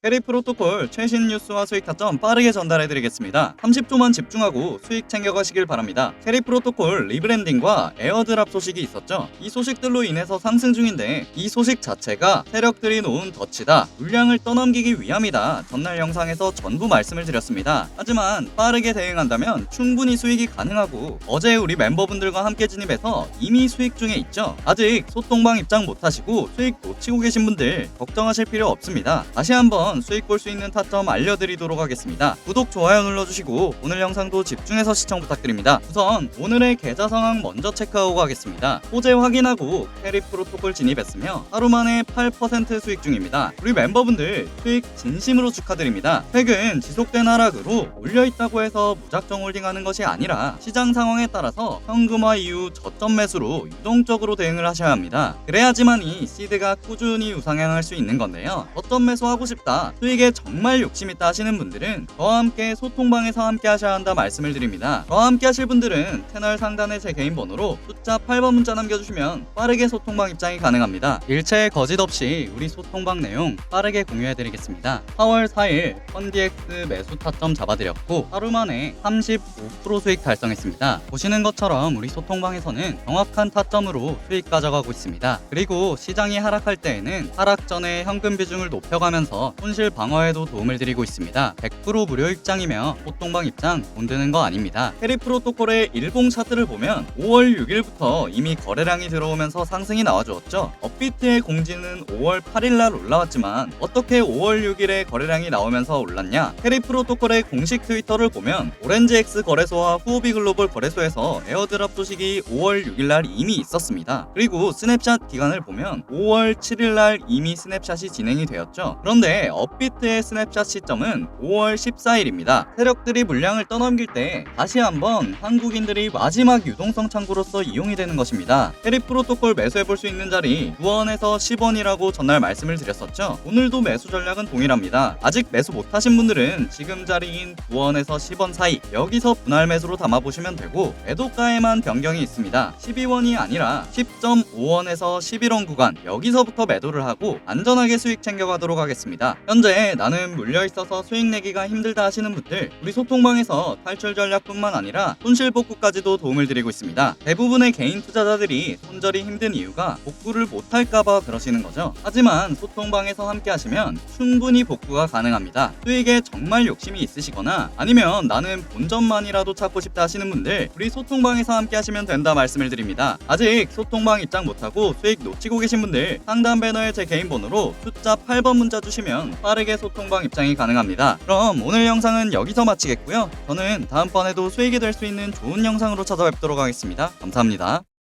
캐리 프로토콜 최신 뉴스와 수익 타점 빠르게 전달해드리겠습니다. 30초만 집중하고 수익 챙겨가시길 바랍니다. 캐리 프로토콜 리브랜딩과 에어드랍 소식이 있었죠. 이 소식들로 인해서 상승 중인데 이 소식 자체가 세력들이 놓은 덫이다. 물량을 떠넘기기 위함이다. 전날 영상에서 전부 말씀을 드렸습니다. 하지만 빠르게 대응한다면 충분히 수익이 가능하고 어제 우리 멤버분들과 함께 진입해서 이미 수익 중에 있죠. 아직 소통방 입장 못하시고 수익 놓치고 계신 분들 걱정하실 필요 없습니다. 다시 한번 수익 볼 수 있는 타점 알려드리도록 하겠습니다. 구독, 좋아요 눌러주시고 오늘 영상도 집중해서 시청 부탁드립니다. 우선 오늘의 계좌 상황 먼저 체크하고 가겠습니다. 호재 확인하고 캐리 프로토콜 진입했으며 하루 만에 8% 수익 중입니다. 우리 멤버분들 수익 진심으로 축하드립니다. 최근 지속된 하락으로 올려있다고 해서 무작정 홀딩하는 것이 아니라 시장 상황에 따라서 현금화 이후 저점 매수로 유동적으로 대응을 하셔야 합니다. 그래야지만이 시드가 꾸준히 우상향할 수 있는 건데요. 저점 매수하고 싶다, 수익에 정말 욕심 있다 하시는 분들은 저와 함께 소통방에서 함께 하셔야 한다 말씀을 드립니다. 저와 함께 하실 분들은 채널 상단에 제 개인 번호로 숫자 8번 문자 남겨주시면 빠르게 소통방 입장이 가능합니다. 일체의 거짓 없이 우리 소통방 내용 빠르게 공유해드리겠습니다. 4월 4일 펀디엑스 매수 타점 잡아드렸고 하루 만에 35% 수익 달성했습니다. 보시는 것처럼 우리 소통방에서는 정확한 타점으로 수익 가져가고 있습니다. 그리고 시장이 하락할 때에는 하락 전에 현금 비중을 높여가면서 손실 방어에도 도움을 드리고 있습니다. 100% 무료 입장이며 소통방 입장 돈 드는 거 아닙니다. 캐리 프로토콜의 일봉 차트를 보면 5월 6일부터 이미 거래량이 들어오면서 상승이 나와주었죠. 업비트의 공지는 5월 8일날 올라왔지만 어떻게 5월 6일에 거래량이 나오면서 올랐냐? 캐리 프로토콜의 공식 트위터를 보면 오렌지X 거래소와 후오비 글로벌 거래소에서 에어드랍 소식이 5월 6일날 이미 있었습니다. 그리고 스냅샷 기간을 보면 5월 7일날 이미 스냅샷이 진행이 되었죠. 그런데 업비트의 스냅샷 시점은 5월 14일입니다. 세력들이 물량을 떠넘길 때 다시 한번 한국인들이 마지막 유동성 창구로서 이용이 되는 것입니다. 캐리 프로토콜 매수해 볼 수 있는 자리 9원에서 10원이라고 전날 말씀을 드렸었죠. 오늘도 매수 전략은 동일합니다. 아직 매수 못하신 분들은 지금 자리인 9원에서 10원 사이 여기서 분할 매수로 담아보시면 되고 매도가에만 변경이 있습니다. 12원이 아니라 10.5원에서 11원 구간 여기서부터 매도를 하고 안전하게 수익 챙겨가도록 하겠습니다. 현재 나는 물려 있어서 수익 내기가 힘들다 하시는 분들 우리 소통방에서 탈출 전략뿐만 아니라 손실 복구까지도 도움을 드리고 있습니다. 대부분의 개인 투자자들이 손절이 힘든 이유가 복구를 못할까봐 그러시는 거죠. 하지만 소통방에서 함께 하시면 충분히 복구가 가능합니다. 수익에 정말 욕심이 있으시거나 아니면 나는 본전만이라도 찾고 싶다 하시는 분들 우리 소통방에서 함께 하시면 된다 말씀을 드립니다. 아직 소통방 입장 못하고 수익 놓치고 계신 분들 상단 배너에 제 개인 번호로 숫자 8번 문자 주시면 빠르게 소통방 입장이 가능합니다. 그럼 오늘 영상은 여기서 마치겠고요. 저는 다음번에도 수익이 될 수 있는 좋은 영상으로 찾아뵙도록 하겠습니다. 감사합니다.